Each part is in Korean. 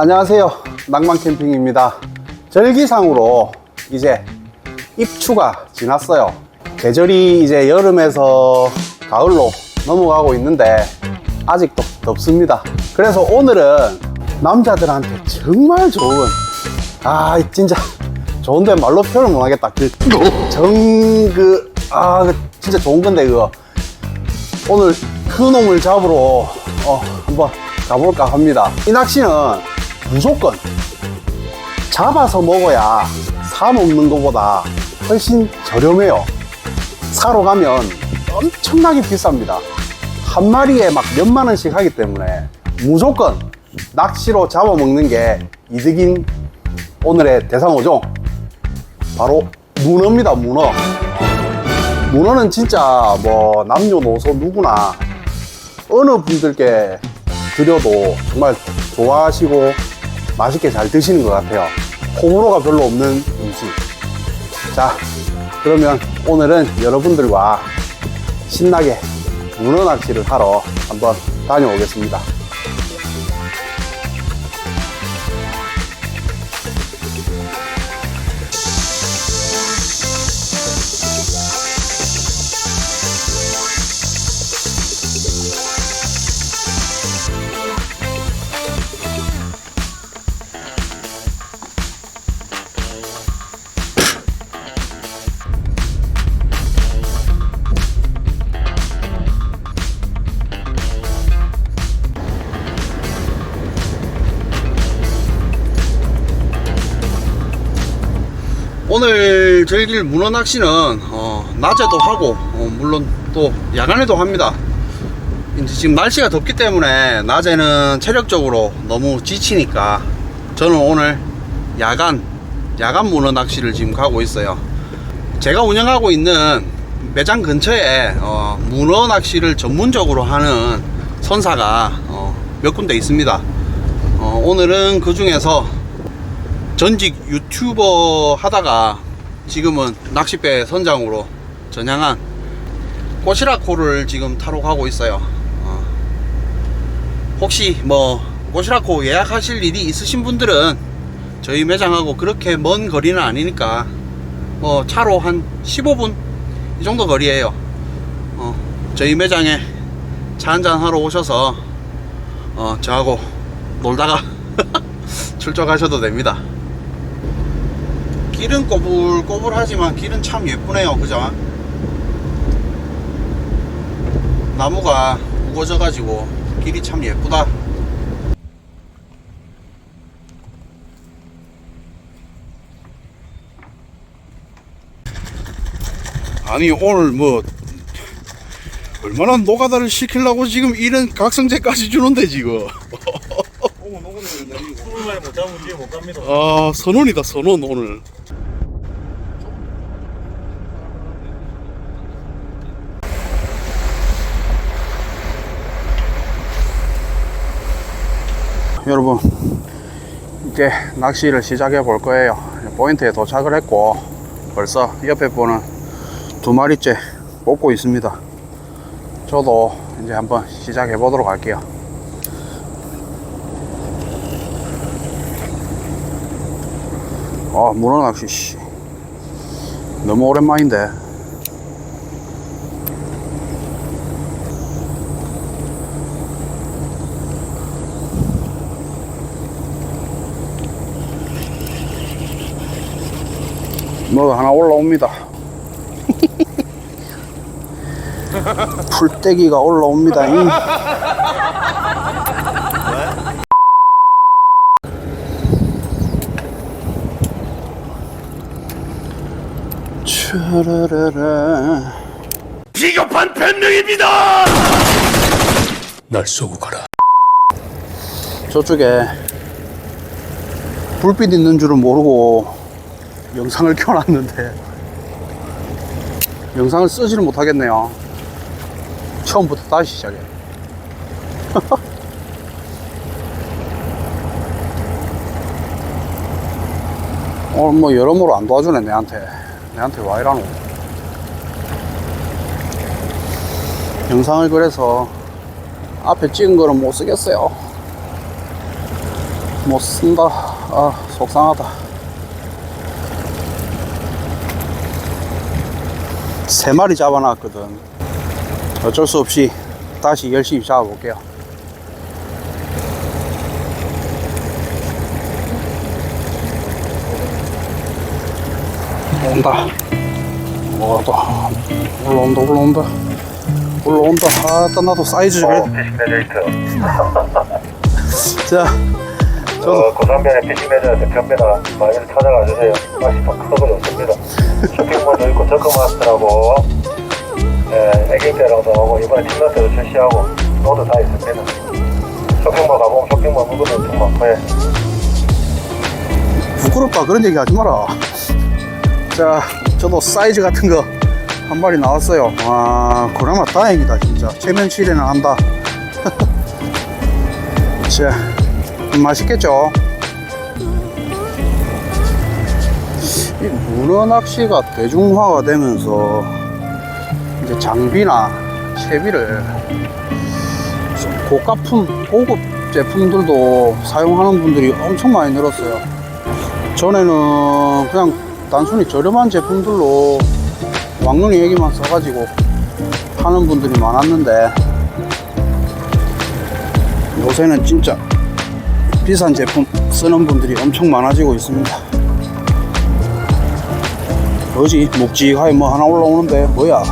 안녕하세요. 낭만 캠핑입니다. 절기상으로 이제 입추가 지났어요. 계절이 이제 여름에서 가을로 넘어가고 있는데 아직도 덥습니다. 그래서 오늘은 남자들한테 정말 좋은 아 진짜 좋은데 말로 표현을 못하겠다. 그정그 아, 그 진짜 좋은 건데 그거 오늘 큰 놈을 잡으러 어, 한번 가볼까 합니다. 이 낚시는 무조건 잡아서 먹어야 사 먹는 것보다 훨씬 저렴해요. 사러 가면 엄청나게 비쌉니다. 한 마리에 막 몇만 원씩 하기 때문에 무조건 낚시로 잡아 먹는 게 이득인 오늘의 대상어종 바로 문어입니다. 문어. 문어는 진짜 뭐 남녀노소 누구나 어느 분들께 드려도 정말 좋아하시고 맛있게 잘 드시는 것 같아요. 호불호가 별로 없는 음식. 자, 그러면 오늘은 여러분들과 신나게 문어 낚시를 하러 한번 다녀오겠습니다. 오늘 저희들 문어 낚시는 어, 낮에도 하고 어, 물론 또 야간에도 합니다. 이제 지금 날씨가 덥기 때문에 낮에는 체력적으로 너무 지치니까 저는 오늘 야간 야간 문어 낚시를 지금 가고 있어요. 제가 운영하고 있는 매장 근처에 어, 문어 낚시를 전문적으로 하는 선사가 어, 몇 군데 있습니다. 어, 오늘은 그 중에서 전직 유튜버 하다가 지금은 낚싯배 선장으로 전향한 꼬시라코를 지금 타러 가고 있어요. 어. 혹시 뭐 꼬시라코 예약하실 일이 있으신 분들은 저희 매장하고 그렇게 먼 거리는 아니니까 뭐 차로 한 15분 이 정도 거리에요. 어, 저희 매장에 차 한잔 하러 오셔서 어, 저하고 놀다가 출적하셔도 됩니다. 길은 꼬불꼬불하지만 길은 참 예쁘네요. 그죠? 나무가 우거져 가지고 길이 참 예쁘다. 아니 오늘 뭐 얼마나 노가다를 시키려고 지금 이런 각성제까지 주는데 지금. 술을 많이 못 잡으면 뒤에 못 갑니다. 아 선원이다 선원 오늘 여러분 이제 낚시를 시작해 볼 거예요. 포인트에 도착을 했고 벌써 옆에 분은 두 마리째 뽑고 있습니다. 저도 이제 한번 시작해 보도록 할게요. 아 문어 낚시 씨. 너무 오랜만인데 뭐가 하나 올라옵니다 풀떼기가 올라옵니다 잉. 촤르르르 비겁한 변명입니다. 날 쏘고 가라. 저쪽에 불빛 있는 줄은 모르고 영상을 켜놨는데 영상을 쓰지를 못하겠네요. 처음부터 다시 시작해. 오늘 뭐 여러모로 안 도와주네 내한테. 내한테 와 이라노. 영상을 그래서 앞에 찍은 거는 못 쓰겠어요. 못 쓴다. 아, 속상하다. 세 마리 잡아놨거든. 어쩔 수 없이 다시 열심히 잡아볼게요. 온다. 뭐또 올라온다, 올라온다. 올라온다. 아, 나도 사이즈 그래. 레이트. 자, 저도 어, 고산변에 피싱 매저 대표입니다. 많이 찾아가 주세요. 맛이 더 크고 좋습니다. 쇼핑몰도 있고 저크마스터라고. 예, 애기 때랑도 하고 이번에 팀런트도 출시하고 노도 다 있습니다. 쇼핑몰 가보면 쇼핑몰 물건도 엄청 많고 예. 부끄럽다. 그런 얘기 하지 마라. 자 저도 사이즈 같은 거 한 마리 나왔어요. 와 그나마 다행이다 진짜. 체면 치레는 한다. 자 맛있겠죠 이 문어 낚시가 대중화가 되면서 이제 장비나 채비를 좀 고가품 고급 제품들도 사용하는 분들이 엄청 많이 늘었어요 전에는 그냥 단순히 저렴한 제품들로 왕눈이 얘기만 써가지고 하는 분들이 많았는데 요새는 진짜 비싼 제품 쓰는 분들이 엄청 많아지고 있습니다. 뭐지? 묵직하게 뭐 하나 올라오는데 뭐야?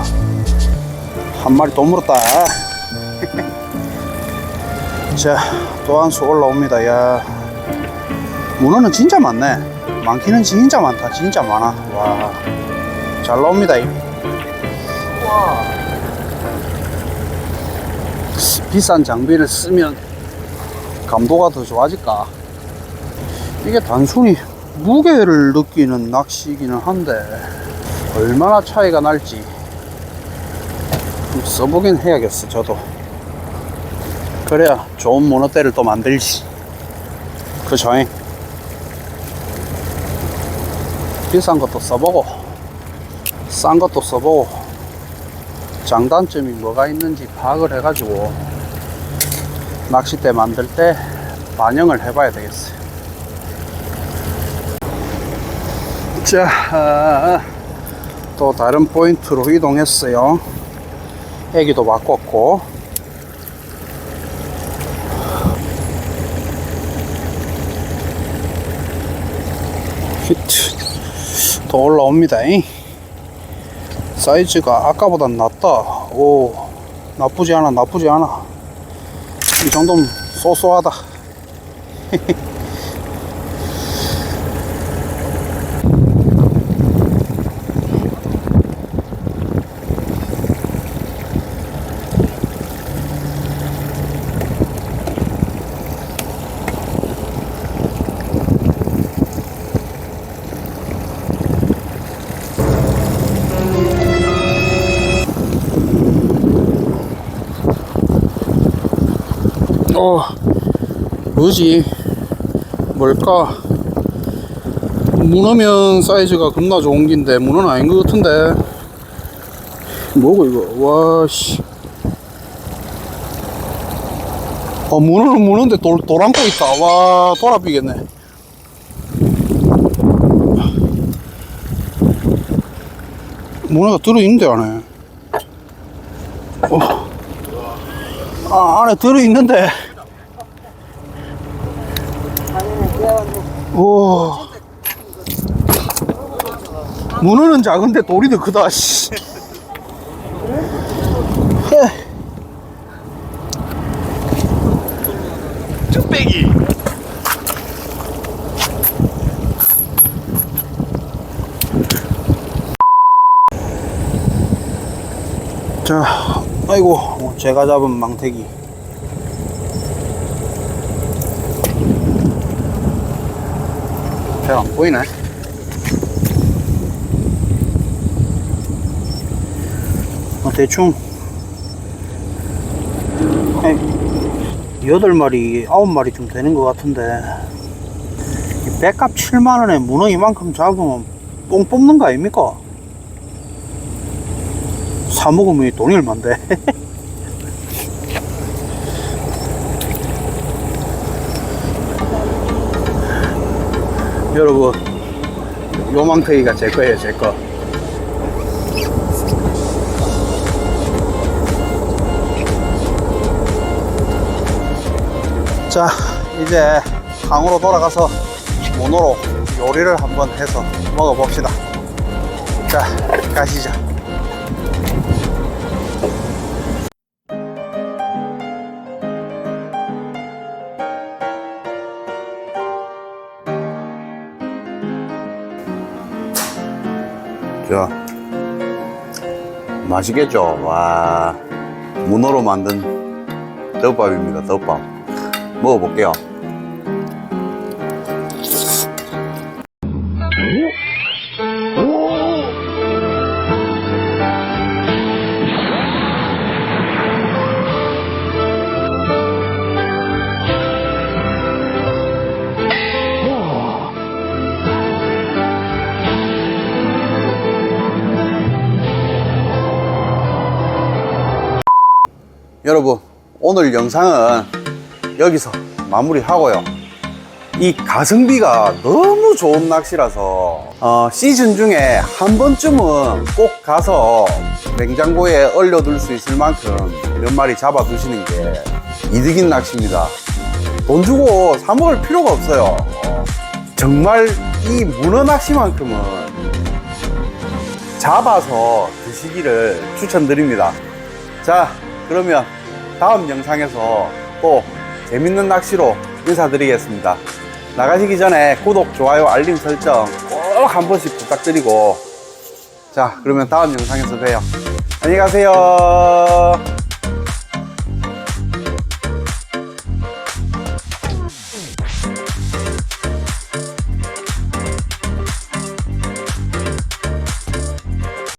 한 마리 또 물었다. 자, 또 한 수 올라옵니다. 야, 문어는 진짜 많네. 많기는 진짜 많다. 진짜 많아. 와. 잘 나옵니다. 이. 와. 비싼 장비를 쓰면 감도가 더 좋아질까? 이게 단순히 무게를 느끼는 낚시기는 한데 얼마나 차이가 날지 좀 써보긴 해야겠어 저도 그래야 좋은 모노대를 또 만들지 그죠잉 비싼 것도 써보고 싼 것도 써보고 장단점이 뭐가 있는지 파악을 해가지고 낚싯대 만들 때 반영을 해봐야 되겠어요. 자, 또 다른 포인트로 이동했어요. 애기도 바꿨고. 히트. 더 올라옵니다. 잉. 사이즈가 아까보단 낫다. 오, 나쁘지 않아, 나쁘지 않아. 이 정도면 쏘쏘하다. 어, 뭐지? 뭘까? 문어면 사이즈가 겁나 좋은 긴데, 문어는 아닌 것 같은데. 뭐고, 이거? 와, 씨. 어, 문어는 문어인데 돌, 돌 안고 있다. 와, 돌아 비겠네. 문어가 들어있는데, 안에. 어. 아, 안에 들어있는데. 오. 문어는 작은데 돌이 더 크다, 씨. 헤. 쭈빼기. 자, 아이고, 제가 잡은 망태기. 잘 안 보이네. 어, 대충, 한 여덟 마리, 아홉 마리쯤 되는 것 같은데, 이 백값 7만원에 문어 이만큼 잡으면 뽕 뽑는 거 아닙니까? 사 먹으면 이 돈이 얼만데? 여러분 요망태기가 제 거예요 제 거. 자 이제 항으로 돌아가서 모노로 요리를 한번 해서 먹어봅시다 자 가시죠 자 맛있겠죠? 와 문어로 만든 떡밥입니다 떡밥. 먹어볼게요 여러분 오늘 영상은 여기서 마무리하고요. 이 가성비가 너무 좋은 낚시라서 어, 시즌 중에 한 번쯤은 꼭 가서 냉장고에 얼려둘 수 있을 만큼 몇 마리 잡아 두시는 게 이득인 낚시입니다. 돈 주고 사 먹을 필요가 없어요. 어, 정말 이 문어 낚시만큼은 잡아서 드시기를 추천드립니다. 자 그러면 다음 영상에서 또 재밌는 낚시로 인사드리겠습니다. 나가시기 전에 구독, 좋아요, 알림 설정 꼭 한 번씩 부탁드리고. 자 그러면 다음 영상에서 봬요. 안녕히 가세요